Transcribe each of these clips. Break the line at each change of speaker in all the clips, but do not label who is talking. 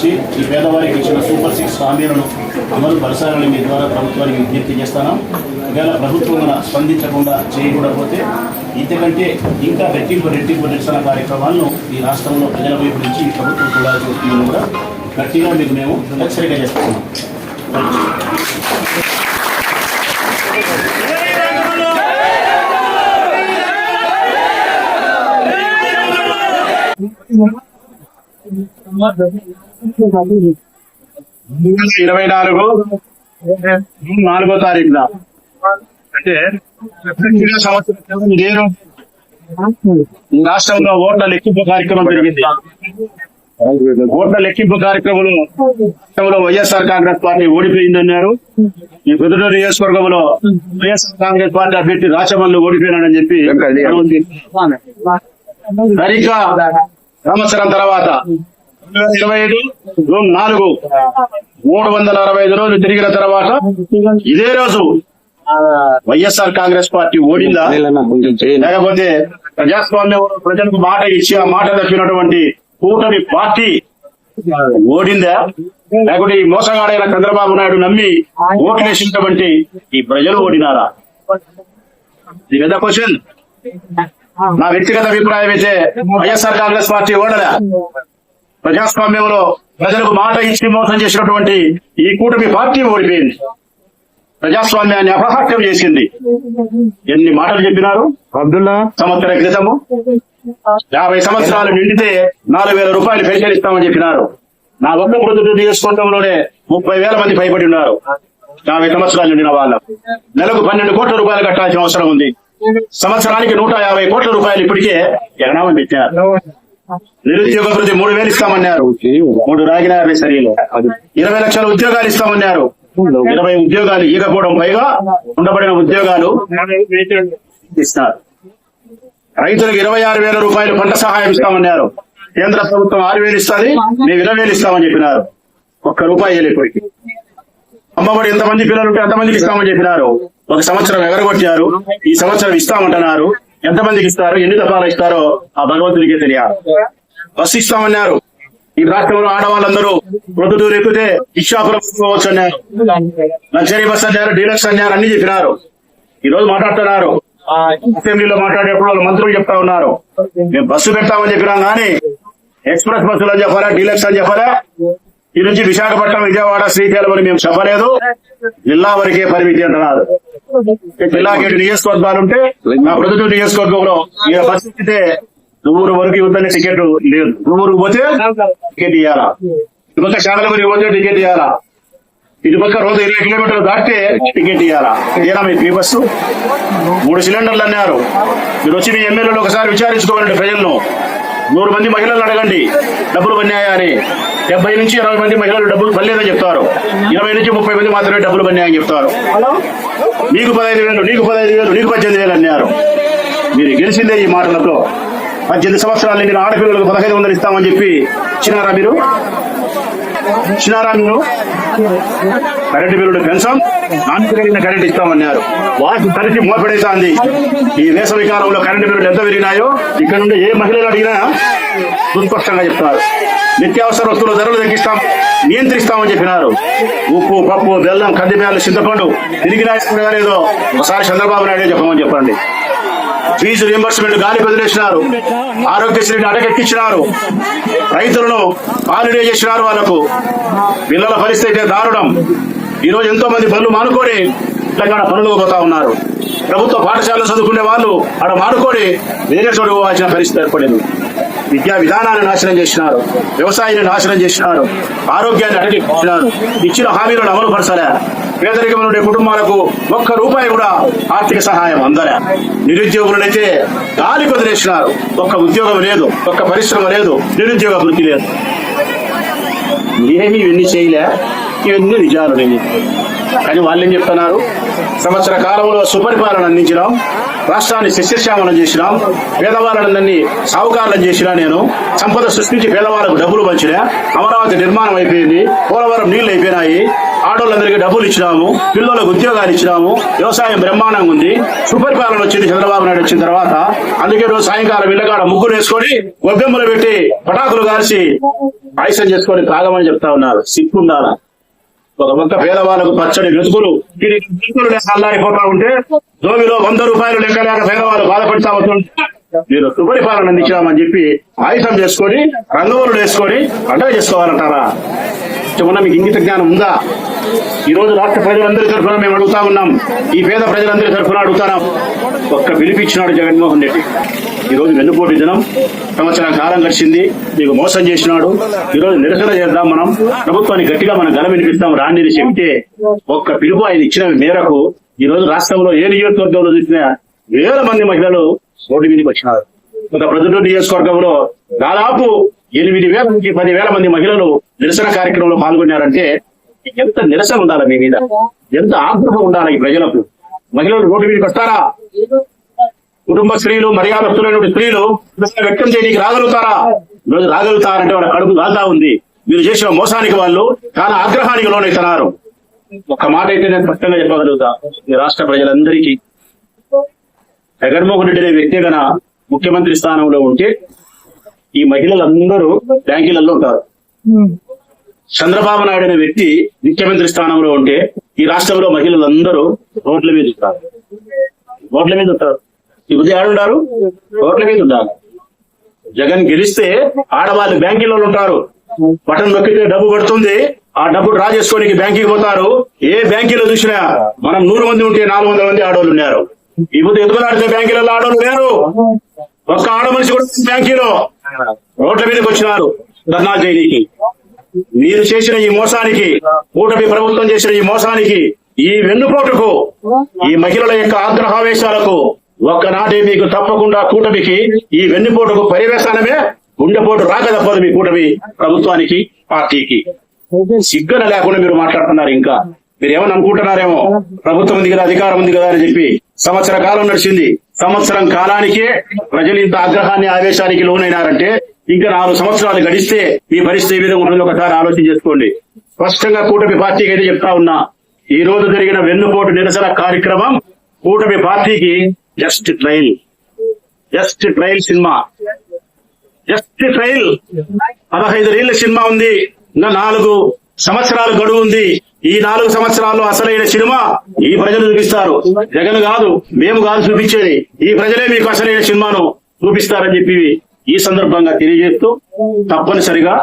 నుంచి ఈ పేదవారికి ఇచ్చిన సూపర్ సిక్స్ హామీలను అమలు పరచాలని మీ ద్వారా ప్రభుత్వానికి విజ్ఞప్తి చేస్తాను ఒకవేళ ప్రభుత్వం మన స్పందించకుండా చేయకూడకపోతే ఇంతకంటే ఇంకా రెట్టింపు రెట్టింపు నిరసన కార్యక్రమాలను ఈ రాష్ట్రంలో ప్రజల వైపు నుంచి ప్రభుత్వం కూడా చూస్తుందని కూడా గట్టిగా మీకు మేము హెచ్చరిక చేస్తున్నాం
ఇరవై నాలుగు. జూన్ నాలుగో తారీఖున. అంటే సంవత్సరం నేను ఈ రాష్ట్రంలో ఓట్ల లెక్కింపు కార్యక్రమం జరిగింది. ఓట్ల లెక్కింపు కార్యక్రమంలో రాష్ట్రంలో వైఎస్ఆర్ కాంగ్రెస్ పార్టీ ఓడిపోయిందన్నారు. ఈ పొద్దుటూరు నియోజకవర్గంలో వైఎస్ఆర్ కాంగ్రెస్ పార్టీ అభ్యర్థి రాచమల్లు ఓడిపోయినాడని చెప్పి సరిగ్గా సంవత్సరం తర్వాత ఇరవై ఐదు జూన్ నాలుగు మూడు వందల అరవై ఐదు రోజులు తిరిగిన తర్వాత ఇదే రోజు వైఎస్ఆర్ కాంగ్రెస్ పార్టీ ఓడిందా? లేకపోతే ప్రజాస్వామ్యం ప్రజలకు మాట ఇచ్చి ఆ మాట తప్పినటువంటి కూటమి పార్టీ ఓడిందా? లేకపోతే ఈ మోసగాడైన చంద్రబాబు నాయుడు నమ్మి ఓట్లేసినటువంటి ఈ ప్రజలు ఓడినారా? ఇది పెద్ద క్వశ్చన్. నా వ్యక్తిగత అభిప్రాయం అయితే వైఎస్ఆర్ కాంగ్రెస్ పార్టీ ఓడలే ప్రజాస్వామ్యంలో ప్రజలకు మాట ఇచ్చి మోసం చేసినటువంటి ఈ కూటమి పార్టీ ఓడిపోయింది. ప్రజాస్వామ్యాన్ని అపహాస్యం చేసింది. ఎన్ని మాటలు చెప్పినారు?
అబ్దుల్లా.
సంవత్సర క్రితము యాభై సంవత్సరాలు నిండితే నాలుగు వేల రూపాయలు పెన్షన్ ఇస్తామని చెప్పినారు. నా ఒక్క మృతుడు నియోజకవర్గంలోనే ముప్పై వేల మంది భయపడి ఉన్నారు. యాభై సంవత్సరాలు నిండిన వాళ్ళకు నెలకు పన్నెండు కోట్ల రూపాయలు కట్టాల్సిన అవసరం ఉంది. సంవత్సరానికి నూట యాభై కోట్ల రూపాయలు ఇప్పటికే ఎగనామం పెట్టారు నిరుద్యోగ వృద్ధి మూడు వేలు ఇస్తామన్నారు. మూడు రాగిన యాభై సరిలో ఇరవై లక్షల ఉద్యోగాలు ఇస్తామన్నారు. ఇరవై ఉద్యోగాలు ఇవ్వకపోవడం పైగా ఉండబడిన ఉద్యోగాలు ఇస్తున్నారు రైతులకు ఇరవై ఆరు వేల రూపాయలు పంట సహాయం ఇస్తామన్నారు. కేంద్ర ప్రభుత్వం ఆరు వేలు ఇస్తుంది మేము ఇరవై వేలు ఇస్తామని చెప్పినారు. ఒక్క రూపాయి ఇప్పటికి. అమ్మఒడి ఎంతమంది పిల్లలు ఉంటే అంతమందికి ఇస్తామని చెప్పినారు. ఒక సంవత్సరం ఎగరగొట్టారు. ఈ సంవత్సరం ఇస్తామంటున్నారు. ఎంతమందికి ఇస్తారు? ఎన్ని దఫాలు ఇస్తారో ఆ భగవంతుడికే తెలియాలి. బస్సు ఇస్తామన్నారు. ఈ రాష్ట్రంలో ఆడవాళ్ళందరూ ప్రొద్దుటూరు ఎక్కితే ఇచ్చాపురం పోవచ్చు అన్నారు లగ్జరీ బస్ అన్నారు డీలక్స్ అన్నారు అన్ని చెప్పినారు. ఈ రోజు మాట్లాడుతున్నారు. అసెంబ్లీలో మాట్లాడేప్పుడు వాళ్ళు మంత్రులు చెప్తా ఉన్నారు. మేము బస్సు పెడతామని చెప్పినాం కానీ ఎక్స్ప్రెస్ బస్సులు అని చెప్పారా డీలక్స్ అని చెప్పారా ఈ నుంచి విశాఖపట్నం విజయవాడ శ్రీశైలం అని మేము చెప్పలేదు. జిల్లా వరకే పరిమితి అంటున్నారు. జిల్లాకి ఏడు నియోజకవర్గాలు ఉంటే నా ప్రొద్దుటూరు నియోజకవర్గంలో ఈ బస్సు వరకు ఇవ్వదని టికెట్ లేదు. ఊరుకు పోతే టికెట్ ఇవ్వాలా ఇటుపక్క శాలగురి పోతే టికెట్ ఇవ్వాలా ఇటుపక్క రోజు ఇరవై కిలోమీటర్లు దాటితే టికెట్ ఇవ్వాలా ఇదేనా మీ ఫ్రీ బస్సు? మూడు సిలిండర్లు అన్నారు. మీరు వచ్చి మీ ఎమ్మెల్యేలు ఒకసారి విచారించుకోవాలండి ప్రజలను. నూరు మంది మహిళలు అడగండి. డబ్బులు పన్నాయా అని డెబ్బై నుంచి ఇరవై మంది మహిళలు డబ్బులు పడలేదని చెప్తారు. ఇరవై నుంచి ముప్పై మంది మాత్రమే డబ్బులు పన్నాయని చెప్తారు. నీకు పదహైదు వేలు నీకు పదహైదు వేలు నీకు పద్దెనిమిది వేలు అన్నారు. మీరు గెలిచిందే ఈ మాటలతో. పద్దెనిమిది సంవత్సరాలు నిండిన ఆడపిల్లలకు పదహైదు వందలు ఇస్తామని చెప్పి. ఇచ్చినారా మీరు? ఇచ్చినారా మీరు? కరెంటు బిల్లుడు పెంచాం నాన్నకు కలిగిన కరెంట్ ఇస్తామన్నారు. వాటి తరచి మోపెడైతాంది ఈ వేసవి కాలంలో కరెంటు బిల్లులు ఎంత పెరిగినాయో ఇక్కడ నుండి ఏ మహిళలు అడిగినా సుస్పష్టంగా చెప్తారు నిత్యావసర వస్తువుల ధరలు తగ్గిస్తాం నియంత్రిస్తామని చెప్పినారు. ఉప్పు పప్పు బెల్లం కందిపేలు చింతపండు తిరిగినా లేదో ఒకసారి చంద్రబాబు నాయుడు చెప్పమని చెప్పండి. ఫీజు రియంబర్స్మెంట్ గాలి వదిలేసినారు. ఆరోగ్యశ్రీని అడగెక్కించినారు రైతులను పాలిడే చేసినారు వాళ్ళకు. పిల్లల పరిస్థితి దారుణం. ఈ రోజు ఎంతో మంది పనులు మానుకొని తెలంగాణ పనులు పోతా ఉన్నారు. ప్రభుత్వ పాఠశాలలో చదువుకునే వాళ్ళు అక్కడ మానుకొని వేరే చోటు పోవాల్సిన పరిస్థితి ఏర్పడింది విద్యా విధానాన్ని నాశనం చేసినారు. వ్యవసాయాన్ని నాశనం చేసినారు. ఆరోగ్యాన్ని అటకెక్కించినారు ఇచ్చిన హామీలను అమలు పరచలే పేదరికం నుండి కుటుంబాలకు ఒక్క రూపాయి కూడా ఆర్థిక సహాయం అందలే నిరుద్యోగులనైతే గాలి కుదిరేసినారు ఒక్క ఉద్యోగం లేదు ఒక్క పరిశ్రమ లేదు నిరుద్యోగ వృత్తి లేదు. ఏమీ ఇవన్నీ చేయలే ఇవన్నీ నిజాలు నేను కానీ వాళ్ళు ఏం చెప్తున్నారు? సంవత్సర కాలంలో సుపరిపాలన అందించినాం రాష్ట్రాన్ని శిష్యశ్యామలం చేసినాం పేదవాళ్ళందరినీ సావుకారులను చేసినా నేను సంపద సృష్టించి పేదవాళ్ళకు డబ్బులు పంచినా అమరావతి నిర్మాణం అయిపోయింది పోలవరం నీళ్ళు అయిపోయినాయి ఆడవాళ్ళందరికీ డబ్బులు ఇచ్చినాము పిల్లలకు ఉద్యోగాలు ఇచ్చినాము వ్యవసాయం బ్రహ్మాండంగా ఉంది. సుపరిపాలన వచ్చింది చంద్రబాబు నాయుడు వచ్చిన తర్వాత. అందుకే రోజు సాయంకాలం ఇళ్ళకాడ ముగ్గురు వేసుకొని గొబ్బెమ్మలు పెట్టి పటాకులు కాల్చి ఆయుసం చేసుకొని తాగమని చెప్తా ఉన్నారు. సిక్కుండాలా ఒక పక్క పేదవాళ్ళకు పచ్చడి వెతుకులు. వెతుకులు అల్లారిపోతా ఉంటే జోబిలో వంద రూపాయలు లెక్క లేక పేదవాళ్ళు బాధపడతా అవుతుంటే మీరు సుపరిపాలన అందించామని చెప్పి ఆయుధం చేసుకొని రంగవరుడు వేసుకొని పండగ చేసుకోవాలంటారా? ఏమన్నా మీకు ఇంగిత జ్ఞానం ఉందా? ఈ రోజు రాష్ట్ర ప్రజలందరి తరఫున మేము అడుగుతా ఉన్నాం. ఈ పేద ప్రజలందరి తరఫున అడుగుతున్నాం ఒక్క పిలిపించినాడు జగన్మోహన్ రెడ్డి. ఈ రోజు వెన్నుపోటు దినం. సంవత్సరం కాలం గడిచింది. మీకు మోసం చేసినాడు. ఈ రోజు నిరసన చేద్దాం మనం. ప్రభుత్వాన్ని గట్టిగా మనం గల వినిపిస్తాం. రాండిని చెబితే ఒక్క పిలుపు ఆయన ఇచ్చిన మేరకు ఈ రోజు రాష్ట్రంలో ఏ నియోజకవర్గంలో చూసినా వేల మంది మహిళలు రోడ్డు మీదకి వచ్చినారు. ఒక ప్రజలు నియోజకవర్గంలో దాదాపు ఎనిమిది వేల నుంచి పదివేల మంది మహిళలు నిరసన కార్యక్రమంలో పాల్గొన్నారంటే ఎంత నిరసన ఉండాలి మీ మీద? ఎంత ఆగ్రహం ఉండాలి ఈ ప్రజలకు? మహిళలు రోడ్డు మీదకి వస్తారా? కుటుంబ స్త్రీలు మర్యాదస్తులైనటువంటి స్త్రీలు వ్యక్తం చేయడానికి రాగలుగుతారా? ఈరోజు రాగలుగుతారంటే వాళ్ళ కడుపు దాకా ఉంది. మీరు చేసిన మోసానికి వాళ్ళు చాలా ఆగ్రహానికి లోనైతున్నారు. ఒక మాట అయితే నేను స్పష్టంగా చెప్పగలుగుతా. ఈ రాష్ట్ర ప్రజలందరికీ జగన్మోహన్ రెడ్డి అనే వ్యక్తి గన ముఖ్యమంత్రి స్థానంలో ఉంటే ఈ మహిళలందరూ బ్యాంకులలో ఉంటారు. చంద్రబాబు నాయుడు అనే వ్యక్తి ముఖ్యమంత్రి స్థానంలో ఉంటే ఈ రాష్ట్రంలో మహిళలందరూ రోడ్ల మీద ఉంటారు. రోడ్ల మీద ఉంటారు. ఈ ఉదయం ఆడుంటారు రోడ్ల మీద ఉంటారు జగన్ గెలిస్తే ఆడవాళ్ళు బ్యాంకులలో ఉంటారు. బటన్ నొక్కితే డబ్బు పడుతుంది. ఆ డబ్బు డ్రా చేసుకోనికి బ్యాంకుకి పోతారు. ఏ బ్యాంకులో చూసినా మనం నూరు మంది ఉంటే నాలుగు వందల మంది ఆడవాళ్ళు ఉన్నారు. ఇప్పుడు ఎదుగులాడితే బ్యాంకులలో ఆడవాళ్ళు లేరు. ఒక్క ఆడ మనిషి కూడా బ్యాంకులో. రోడ్ల మీదకి వచ్చినారు ధర్నా చేయడానికి మీరు చేసిన ఈ మోసానికి కూటమి ప్రభుత్వం చేసిన ఈ మోసానికి ఈ వెన్నుపోటుకు ఈ మహిళల యొక్క ఆగ్రహావేశాలకు ఒక్కనాటి మీకు తప్పకుండా కూటమికి ఈ వెన్నుపోటుకు పర్యవేశానమే గుండెపోటు రాక తప్పదు మీ కూటమి ప్రభుత్వానికి పార్టీకి. సిగ్గన లేకుండా మీరు మాట్లాడుతున్నారు ఇంకా. మీరు ఏమని అనుకుంటున్నారేమో? ప్రభుత్వం ఉంది కదా అధికారం ఉంది కదా అని చెప్పి సంవత్సర కాలం నడిచింది. సంవత్సరం కాలానికే ప్రజలు ఇంత ఆగ్రహాన్ని ఆవేశానికి లోనైనారంటే ఇంకా నాలుగు సంవత్సరాలు గడిస్తే మీ పరిస్థితి ఏ విధంగా ఉన్నది. ఒకసారి ఆలోచన చేసుకోండి. స్పష్టంగా కూటమి పార్టీకి అయితే చెప్తా ఉన్నా ఈ రోజు జరిగిన వెన్నుపోటు నిరసన కార్యక్రమం కూటమి పార్టీకి just trail just trail cinema. Just trail పదహైదు రీళ్ళ సినిమా ఉంది. ఇంకా నాలుగు సంవత్సరాలు గడువు ఉంది. ఈ నాలుగు సంవత్సరాల్లో అసలైన సినిమా ఈ ప్రజలు చూపిస్తారు. జగన్ కాదు మేము కాదు చూపించేది. ఈ ప్రజలే మీకు అసలైన సినిమాను చూపిస్తారని చెప్పి ఈ సందర్భంగా తెలియజేస్తూ తప్పనిసరిగా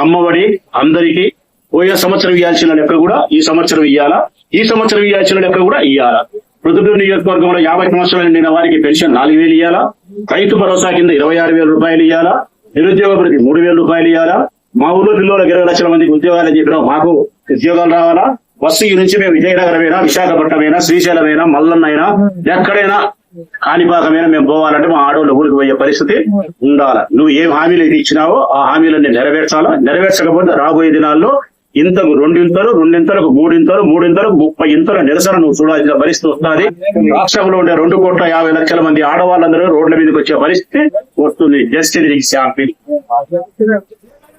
అమ్మఒడి అందరికీ పోయే సంవత్సరం ఇవ్వాల్సిన లెక్క కూడా ఈ సంవత్సరం ఇయ్యాలా? ఈ సంవత్సరం ఇవ్వాల్సిన లెక్క కూడా ఇయ్యాలా? ప్రొద్దుటూరు నియోజకవర్గంలో యాభై సంవత్సరాలు నిండిన వారికి పెన్షన్ నాలుగు వేలు ఇవ్వాలా రైతు భరోసా కింద ఇరవై ఆరు వేల రూపాయలు ఇవ్వాలా నిరుద్యోగ ప్రతి మూడు వేల రూపాయలు ఇవ్వాలా మా ఊర్లో పిల్లలకు ఇరవై లక్షల మందికి ఉద్యోగాలు చెప్పినా మాకు ఉద్యోగాలు రావాలా? బస్సు నుంచి మేము విజయనగరమైనా విశాఖపట్నమైనా శ్రీశైలమైనా మల్లన్నైనా ఎక్కడైనా కాణిపాకమైనా మేము పోవాలంటే మా ఆడవాళ్ళు ఊరికి పోయే పరిస్థితి ఉండాలి. నువ్వు ఏం హామీలు అయితే ఇచ్చినావో ఆ హామీలన్నీ నెరవేర్చాలా? నెరవేర్చకపోతే రాబోయే దినాల్లో ఇంతకు రెండింతలు రెండింతలకు మూడింతలు మూడింతలకు ముప్పై ఇంతల నిరసన నువ్వు చూడాల్సిన పరిస్థితి వస్తుంది. రాష్ట్రంలో ఉండే రెండు కోట్ల యాభై లక్షల మంది ఆడవాళ్ళందరూ రోడ్ల మీదకి వచ్చే పరిస్థితి వస్తుంది. జస్ట్ ఇది